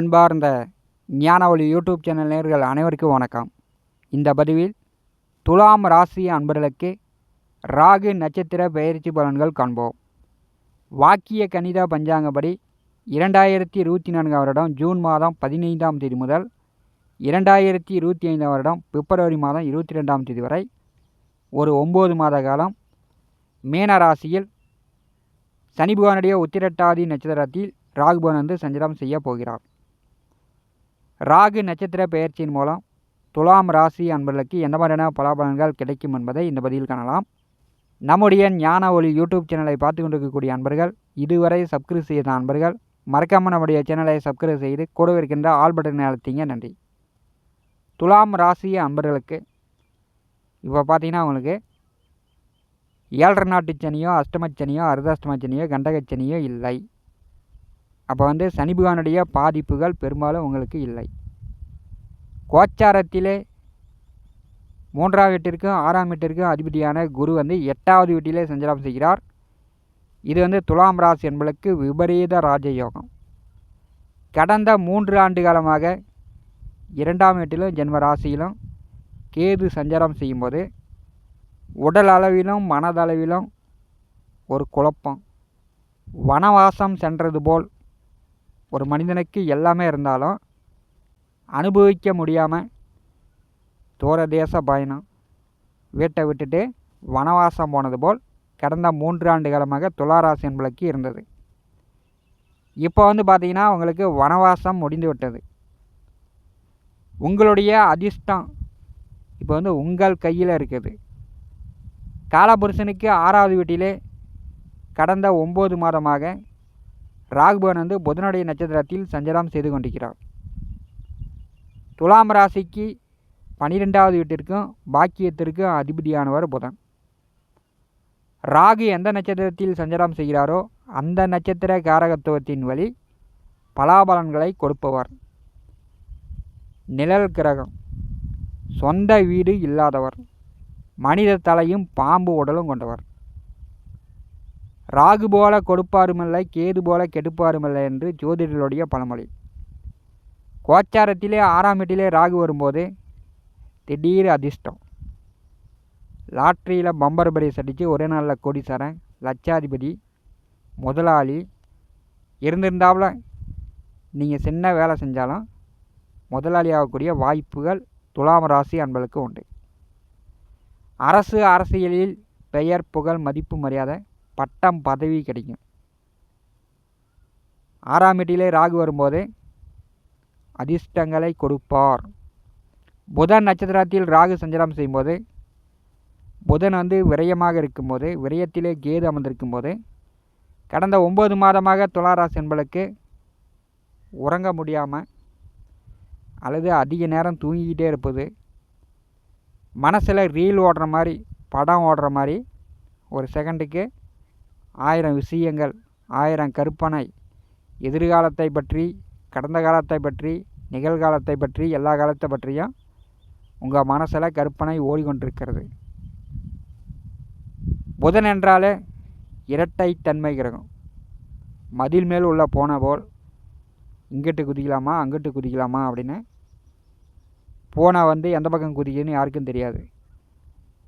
அன்பார்ந்த ஞானவழி YouTube channel நேர்கள் அனைவருக்கும் வணக்கம். இந்த பதிவில் துலாம் ராசி அன்பர்களுக்கு ராகு நட்சத்திர பெயர்ச்சி பலன்கள் காண்போம். வாக்கிய கணித பஞ்சாங்கப்படி இரண்டாயிரத்தி இருபத்தி நான்காம் வருடம் ஜூன் மாதம் பதினைந்தாம் தேதி முதல் இரண்டாயிரத்தி இருபத்தி ஐந்தாம் வருடம் பிப்ரவரி மாதம் இருபத்தி ரெண்டாம் தேதி வரை ஒரு ஒம்பது மாத காலம் மீன ராசியில் சனி பகவானுடைய உத்திரட்டாதி நட்சத்திரத்தில் ராகுபவன் வந்து சஞ்சாரம் செய்ய போகிறார். ராகு நட்சத்திர பெயர்ச்சியின் மூலம் துலாம் ராசி அன்பர்களுக்கு எந்த மாதிரியான பலாபலன்கள் கிடைக்கும் என்பதை இந்த பதிவில் காணலாம். நம்முடைய ஞான ஒளி யூடியூப் சேனலை பார்த்து கொண்டிருக்கக்கூடிய அன்பர்கள் இதுவரை சப்ஸ்கிரைப் செய்த அன்பர்கள் மறக்காமல் நம்முடைய சேனலை சப்ஸ்கிரைப் செய்து கூட இருக்கின்ற ஆல் பட்டனை அழுத்திங்க. நன்றி. துலாம் ராசி அன்பர்களுக்கு இப்போ பார்த்தீங்கன்னா உங்களுக்கு ஏழரை நாட்டு சனியோ அஷ்டமச்சனியோ அர்தாஷ்டமச்சனியோ சனியோ கண்டகச்சனியோ இல்லை. அப்போ வந்து சனி பகவானுடைய பாதிப்புகள் பெரும்பாலும் உங்களுக்கு இல்லை. கோச்சாரத்திலே மூன்றாம் வீட்டிற்கும் ஆறாம் வீட்டிற்கும் அதிபதியான குரு வந்து எட்டாவது வீட்டிலே சஞ்சாரம் செய்கிறார். இது வந்து துலாம் ராசி என்பதற்கு விபரீத ராஜயோகம். கடந்த மூன்று ஆண்டு காலமாக இரண்டாம் வீட்டிலும் ஜென்ம ராசியிலும் கேது சஞ்சாரம் செய்யும்போது உடல் அளவிலும் மனதளவிலும் ஒரு குழப்பம். வனவாசம் சென்றது போல் ஒரு மனிதனுக்கு எல்லாமே இருந்தாலும் அனுபவிக்க முடியாமல் தூர தேச பயணம் வீட்டை விட்டுட்டு வனவாசம் போனது போல் கடந்த மூன்று ஆண்டு காலமாக துளாராசி என்பளுக்கு இருந்தது. இப்போ வந்து பார்த்திங்கன்னா உங்களுக்கு வனவாசம் முடிந்து விட்டது. உங்களுடைய அதிர்ஷ்டம் இப்போ வந்து உங்கள் கையில் இருக்குது. காலபுருஷனுக்கு ஆறாவது வீட்டிலே கடந்த ஒம்பது மாதமாக ராகுபவன் வந்து புதனுடைய நட்சத்திரத்தில் சஞ்சாரம் செய்து கொண்டிருக்கிறார். துலாம் ராசிக்கு பனிரெண்டாவது வீட்டிற்கும் பாக்கியத்திற்கும் அதிபதியானவர் புதன். ராகு எந்த நட்சத்திரத்தில் சஞ்சாரம் செய்கிறாரோ அந்த நட்சத்திர காரகத்துவத்தின் வழி பலாபலன்களை கொடுப்பவர். நிழல் கிரகம். சொந்த வீடு இல்லாதவர். மனித தலையும் பாம்பு உடலும் கொண்டவர். ராகு போல கொடுப்பாருமில்லை கேது போல கெடுப்பாருமில்லை என்று ஜோதிடர்களுடைய பழமொழி. கோச்சாரத்திலே ஆறாம் வீட்டிலே ராகு வரும்போது திடீர் அதிர்ஷ்டம். லாட்ரியில் பம்பர் பரிஸ் அடித்து ஒரே நாளில் கோடீஸ்வரன் லட்சாதிபதி முதலாளி இருந்திருந்தாவில் நீங்கள் சின்ன வேலை செஞ்சாலும் முதலாளி ஆகக்கூடிய வாய்ப்புகள் துலாம் ராசி அன்பளுக்கு உண்டு. அரசு அரசியலில் பெயர் புகழ் மதிப்பு மரியாதை பட்டம் பதவி கிடைக்கும். ஆறாம் வீட்டிலே ராகு வரும்போது அதிர்ஷ்டங்களை கொடுப்பார். புதன் நட்சத்திரத்தில் ராகு சஞ்சாரம் செய்யும்போது புதன் வந்து விரயமாக இருக்கும்போது விரயத்திலே கேது அமர்ந்திருக்கும் போது கடந்த ஒம்பது மாதமாக துளாராசி என்பளுக்கு உறங்க முடியாமல் அல்லது அதிக நேரம் தூங்கிக்கிட்டே இருப்பது மனசில் ரீல் ஓடுற மாதிரி படம் ஓடுற மாதிரி ஒரு செகண்டுக்கு ஆயிரம் விஷயங்கள் ஆயிரம் கற்பனை எதிர்காலத்தை பற்றி கடந்த காலத்தை பற்றி நிகழ்காலத்தை பற்றி எல்லா காலத்தை பற்றியும் உங்கள் மனசில் கற்பனை ஓடிக்கொண்டிருக்கிறது. புதன் என்றாலே இரட்டைத்தன்மை கிரகம். மதில் மேல் உள்ள போன போல் இங்கிட்டு குதிக்கலாமா அங்கிட்டு குதிக்கலாமா அப்படின்னு போனால் வந்து எந்த பக்கம் குதிக்குதுன்னு யாருக்கும் தெரியாது.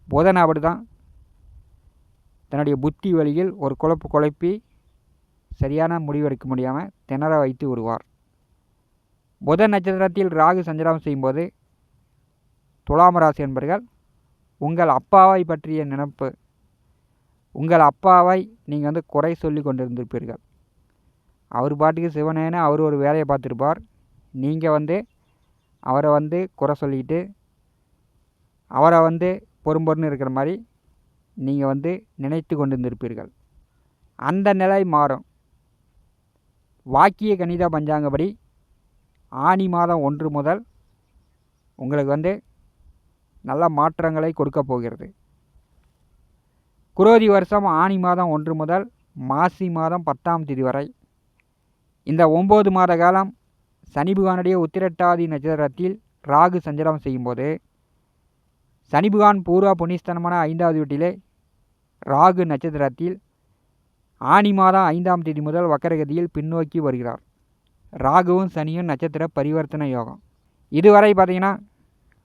புதன் அப்படி தான் தன்னுடைய புத்தி வழியில் ஒரு குழப்பு குழப்பி சரியான முடிவெடுக்க முடியாமல் திணற வைத்து விடுவார். புத நட்சத்திரத்தில் ராகு சஞ்சாரம் செய்யும்போது துலாம் ராசி என்பர்கள் உங்கள் அப்பாவை பற்றிய நினப்பு உங்கள் அப்பாவை நீங்கள் வந்து குறை சொல்லி கொண்டிருந்திருப்பீர்கள். அவர் பாட்டுக்கு சிவனேன்னு அவர் ஒரு வேலையை பார்த்துருப்பார். நீங்கள் வந்து அவரை வந்து குறை சொல்லிக்கிட்டு அவரை வந்து பொறும்பொருன்னு இருக்கிற மாதிரி நீங்கள் வந்து நினைத்து கொண்டிருந்திருப்பீர்கள். அந்த நிலை மாறும். வாக்கிய கணித பஞ்சாங்கப்படி ஆனி மாதம் ஒன்று முதல் உங்களுக்கு வந்து நல்ல மாற்றங்களை கொடுக்க போகிறது. குரோதி வருஷம் ஆனி மாதம் ஒன்று முதல் மாசி மாதம் பத்தாம் தேதி வரை. இந்த ஒம்பது மாத காலம் சனி பகவானுடைய உத்திரட்டாதி நட்சத்திரத்தில் ராகு சஞ்சலம் செய்யும்போது சனி பகவான் பூர்வ புனிஸ்தனமான ஐந்தாவது வீட்டிலே ராகு நட்சத்திரத்தில் ஆனி மாதம் ஐந்தாம் தேதி முதல் வக்கரகதியில் பின்னோக்கி வருகிறார். ராகுவும் சனியும் நட்சத்திர பரிவர்த்தனை யோகம். இதுவரை பார்த்தீங்கன்னா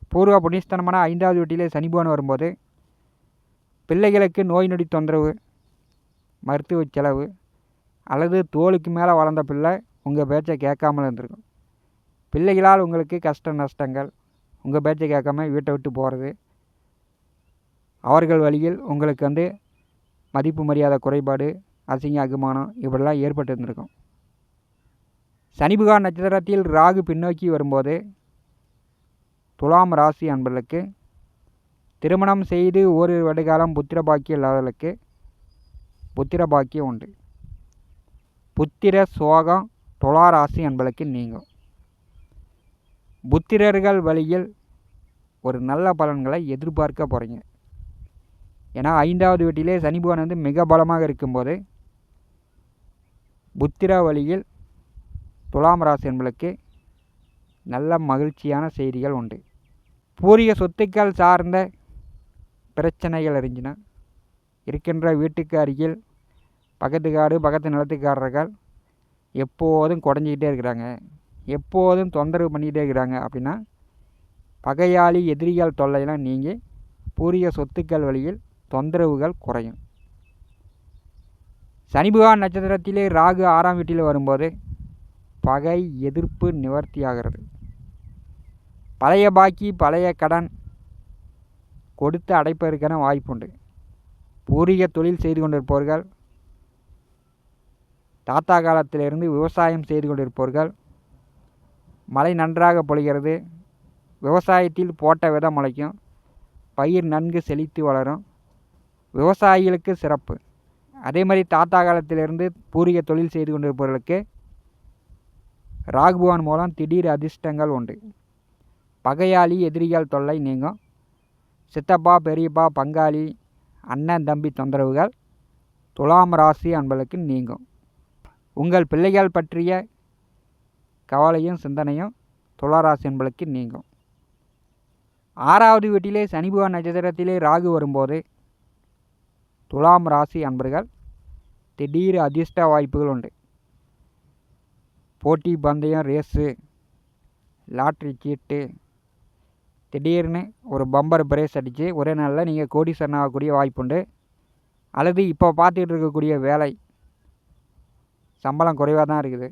பூர்வ புண்ணியஸ்தனமான ஐந்தாவது வீட்டிலே சனி வரும்போது பிள்ளைகளுக்கு நோய் நொடி தொந்தரவு மருத்துவ செலவு அல்லது தோலுக்கு மேலே வளர்ந்த பிள்ளை உங்கள் பேச்சை கேட்காமல் இருந்திருக்கும். பிள்ளைகளால் உங்களுக்கு கஷ்ட நஷ்டங்கள் உங்கள் பேச்சை கேட்காம வீட்டை விட்டு போகிறது அவர்கள் வழியில் உங்களுக்கு வந்து மதிப்பு மரியாதை குறைபாடு அசிங்க அகுமானம் இப்படிலாம் ஏற்பட்டு இருந்திருக்கும் நட்சத்திரத்தில் ராகு பின்னோக்கி வரும்போது துலாம் ராசி அன்பர்களுக்கு திருமணம் செய்து ஒரு வருடகாலம் புத்திர பாக்கியம் இல்லாதவர்களுக்கு புத்திர பாக்கியம் உண்டு. புத்திர சோகம் துலா ராசி அன்பர்களுக்கு நீங்கும். புத்திரர்கள் வழியில் ஒரு நல்ல பலன்களை எதிர்பார்க்க போகிறீங்க ஏன்னா ஐந்தாவது வீட்டிலே சனி பகவான் வந்து மிக பலமாக இருக்கும்போது புத்திரா வழியில் துலாம் ராசி என்பளுக்கு நல்ல மகிழ்ச்சியான செய்திகள் உண்டு. பூரிய சொத்துக்கள் சார்ந்த பிரச்சனைகள் இருந்துச்சுன்னா இருக்கின்ற வீட்டுக்கு அருகில் பக்கத்து காடு பக்கத்து நிலத்துக்காரர்கள் எப்போதும் குடஞ்சிக்கிட்டே இருக்கிறாங்க. எப்போதும் தொந்தரவு பண்ணிக்கிட்டே இருக்கிறாங்க அப்படின்னா பகையாளி எதிரிகள் தொல்லையெல்லாம் நீங்கி பூரிய சொத்துக்கள் வழியில் தொந்தரவுகள் குறையும். சனிபகவான் நட்சத்திரத்திலே ராகு ஆறாம் வீட்டில் வரும்போது பகை எதிர்ப்பு நிவர்த்தியாகிறது. பழைய பாக்கி பழைய கடன் கொடுத்து அடைப்பதற்கான வாய்ப்புண்டு. பூர்வீக தொழில் செய்து கொண்டிருப்பவர்கள் தாத்தா காலத்திலிருந்து விவசாயம் செய்து கொண்டிருப்பவர்கள் மழை நன்றாக பொழிகிறது விவசாயத்தில் போட்ட விதம் முளைக்கும் பயிர் நன்கு செழித்து வளரும் விவசாயிகளுக்கு சிறப்பு. அதே மாதிரி தாத்தா காலத்திலிருந்து பூர்வீக தொழில் செய்து கொண்டிருப்பவர்களுக்கு ராகுபவான் மூலம் திடீர் அதிர்ஷ்டங்கள் உண்டு. பகையாளி எதிரிகள் தொல்லை நீங்கும். சித்தப்பா பெரியப்பா பங்காளி அண்ணன் தம்பி தொந்தரவுகள் துலாம் ராசி அன்பளுக்கு நீங்கும். உங்கள் பிள்ளைகள் பற்றிய கவலையும் சிந்தனையும் துளாராசி என்பளுக்கு நீங்கும். ஆறாவது வீட்டிலே சனி நட்சத்திரத்திலே ராகு வரும்போது துலாம் ராசி அன்பர்கள் திடீர் அதிர்ஷ்ட வாய்ப்புகள் உண்டு. போட்டி பந்தயம் ரேஸு லாட்ரி சீட்டு திடீர்னு ஒரு பம்பர் பிரேஸ் அடித்து ஒரே நாளில் நீங்கள் கோடீஸ்வரன் ஆகக்கூடிய வாய்ப்புண்டு அல்லது இப்போ பார்த்துக்கிட்டு இருக்கக்கூடிய வேலை சம்பளம் குறைவாக தான் இருக்குது.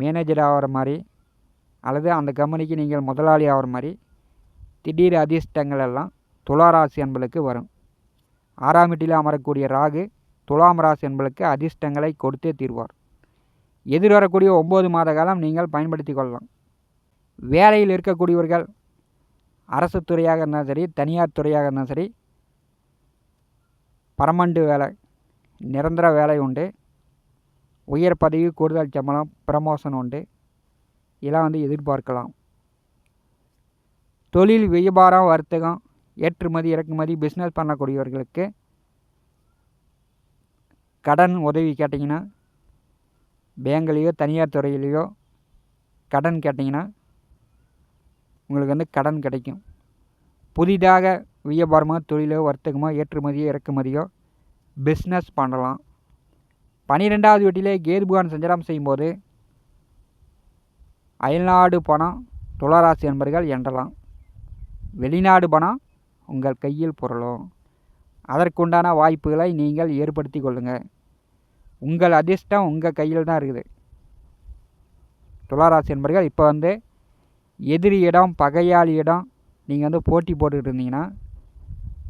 மேனேஜர் ஆகிற மாதிரி அல்லது அந்த கம்பெனிக்கு நீங்கள் முதலாளி ஆகிற மாதிரி திடீர் அதிர்ஷ்டங்கள் எல்லாம் துளாராசி அன்பளுக்கு வரும். ஆறாம் வீட்டில் அமரக்கூடிய ராகு துலாம் ராசி என்பளுக்கு அதிர்ஷ்டங்களை கொடுத்தே தீர்வார். எதிர்வரக்கூடிய ஒம்பது மாத காலம் நீங்கள் பயன்படுத்தி கொள்ளலாம். வேலையில் இருக்கக்கூடியவர்கள் அரசு துறையாக இருந்தாலும் சரி தனியார் துறையாக இருந்தாலும் சரி பரமண்டு வேலை நிரந்தர வேலை உண்டு. உயர் பதவி கூடுதல் சம்பளம் ப்ரமோஷன் உண்டு. இதெல்லாம் வந்து எதிர்பார்க்கலாம். தொழில் வியாபாரம் வர்த்தகம் ஏற்றுமதி இறக்குமதி பிஸ்னஸ் பண்ணக்கூடியவர்களுக்கு கடன் உதவி கேட்டிங்கன்னா பேங்க்லேயோ தனியார் துறையிலையோ கடன் கேட்டிங்கன்னா உங்களுக்கு வந்து கடன் கிடைக்கும். புதிதாக வியாபாரமோ தொழிலோ வர்த்தகமோ ஏற்றுமதியோ இறக்குமதியோ பிஸ்னஸ் பண்ணலாம். பன்னிரெண்டாவது வீட்டிலே கேதுபுகான் சஞ்சலம் செய்யும்போது அயல்நாடு பணம் துளராசி என்பர்கள் என்றலாம். வெளிநாடு பணம் உங்கள் கையில் புரளும் அதற்குண்டான வாய்ப்புகளை நீங்கள் ஏற்படுத்தி கொள்ளுங்கள் உங்கள் அதிர்ஷ்டம் உங்கள் கையில் தான் இருக்குது. துளாராசி என்பர்கள் இப்போ வந்து எதிரியிடம் பகையாளியிடம் நீங்கள் வந்து போட்டி போட்டுக்கிட்டு இருந்தீங்கன்னா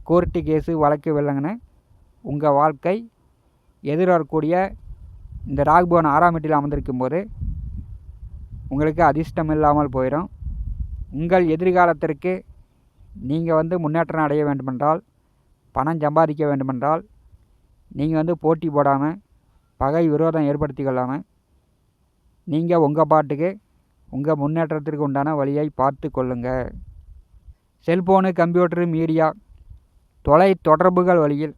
கோர்ட்டு கேஸு வழக்கு வெள்ளங்கன்னு உங்கள் வாழ்க்கை எதிர்வரக்கூடிய இந்த ராகுபவன் ஆறாம் வீட்டில் அமர்ந்திருக்கும் போது உங்களுக்கு அதிர்ஷ்டம் இல்லாமல் போயிடும். உங்கள் எதிர்காலத்திற்கு நீங்கள் வந்து முன்னேற்றம் அடைய வேண்டுமென்றால் பணம் சம்பாதிக்க வேண்டுமென்றால் நீங்கள் வந்து போட்டி போடாமல் பகை விரோதம் ஏற்படுத்தி கொள்ளாமல் நீங்கள் உங்கள் பாட்டுக்கு உங்கள் முன்னேற்றத்திற்கு உண்டான வழியை பார்த்து கொள்ளுங்கள் செல்ஃபோனு கம்ப்யூட்டரு மீடியா தொலை தொடர்புகள் வழியில்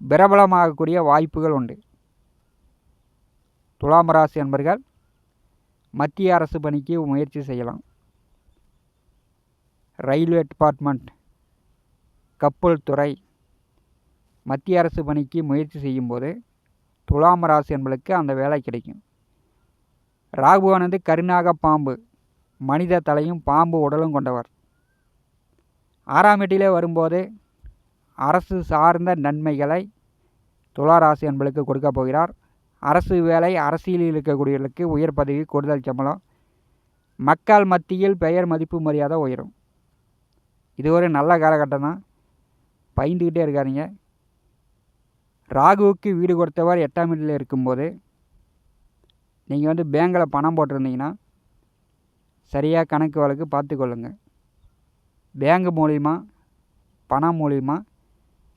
பிரபலமாகக்கூடிய வாய்ப்புகள் உண்டு. துலாம் ராசி என்பர்கள் மத்திய அரசு பணிக்கு முயற்சி செய்யலாம். ரயில்வே டிபார்ட்மெண்ட் கப்பல் துறை மத்திய அரசு பணிக்கு முயற்சி செய்யும்போது துலாம் ராசி என்பளுக்கு அந்த வேலை கிடைக்கும். ராகுவானது கருணாக கருநாக பாம்பு மனித தலையும் பாம்பு உடலும் கொண்டவர். ஆறாம் வீட்டிலே வரும்போது அரசு சார்ந்த நன்மைகளை துளாராசி என்பளுக்கு கொடுக்க போகிறார். அரசு வேலை அரசியலில் இருக்கக்கூடியவர்களுக்கு உயர் பதவி கூடுதல் சம்பளம். மக்கள் மத்தியில் பெயர் மதிப்பு மரியாதை உயரும். இது ஒரு நல்ல காலகட்டம் தான் பயந்துக்கிட்டே இருக்காருங்க ராகுவுக்கு வீடு கொடுத்தவர் எட்டாம் வீட்டில் இருக்கும்போது நீங்கள் வந்து பேங்கில் பணம் போட்டிருந்தீங்கன்னா சரியாக கணக்கு வழக்கு பார்த்துக்கொள்ளுங்கள் பேங்க் மூலிமா பணம் மூலிமா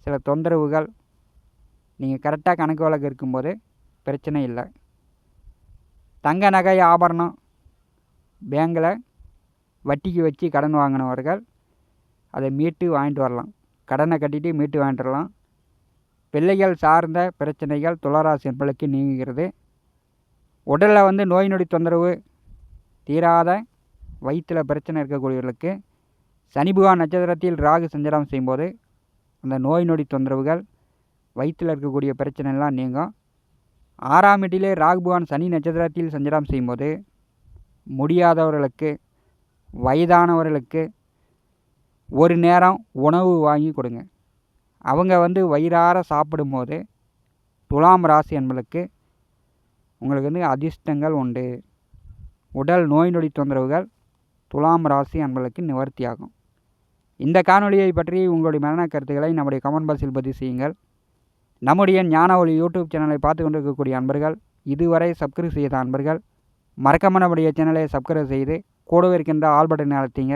சில தொந்தரவுகள் நீங்கள் கரெக்டாக கணக்கு வழக்கு இருக்கும்போது பிரச்சனை இல்லை. தங்க நகை ஆபரணம் பேங்கில் வட்டிக்கு வச்சு கடன் வாங்கினவர்கள் அதை மீட்டு வாங்கிட்டு வரலாம். கடனை கட்டிட்டு மீட்டு வாங்கிட்டு வரலாம். பிள்ளைகள் சார்ந்த பிரச்சனைகள் துளராசி என்பளுக்கு நீங்குகிறது. உடலில் வந்து நோய் நொடி தொந்தரவு தீராத வயிற்றில் பிரச்சனை இருக்கக்கூடியவர்களுக்கு சனி நட்சத்திரத்தில் ராகு சஞ்சாரம் செய்யும்போது அந்த நோய் நொடி தொந்தரவுகள் வயிற்றில் இருக்கக்கூடிய பிரச்சனைலாம் நீங்கும். ஆறாம் வீட்டிலே ராகுபவான் சனி நட்சத்திரத்தில் சஞ்சாரம் செய்யும்போது முடியாதவர்களுக்கு வயதானவர்களுக்கு ஒரு நேரம் உணவு வாங்கி கொடுங்க. அவங்க வந்து வயிறார சாப்பிடும்போது துலாம் ராசி என்பளுக்கு உங்களுக்கு வந்து அதிர்ஷ்டங்கள் உண்டு. உடல் நோய் நொடி தொந்தரவுகள் துலாம் ராசி என்பளுக்கு நிவர்த்தியாகும். இந்த காணொலியை பற்றி உங்களுடைய மரண கருத்துக்களை நம்முடைய கமெண்ட் பாக்ஸில் பதிவு செய்யுங்கள். நம்முடைய ஞான ஒளி யூடியூப் சேனலை பார்த்து கொண்டிருக்கக்கூடிய அன்பர்கள் இதுவரை சப்ஸ்கிரைப் செய்த அன்பர்கள் மறக்காம நம்முடைய சேனலை சப்ஸ்கிரைப் செய்து கூடவே இருக்கின்ற ஆல் பட்டனை அழுத்திங்க.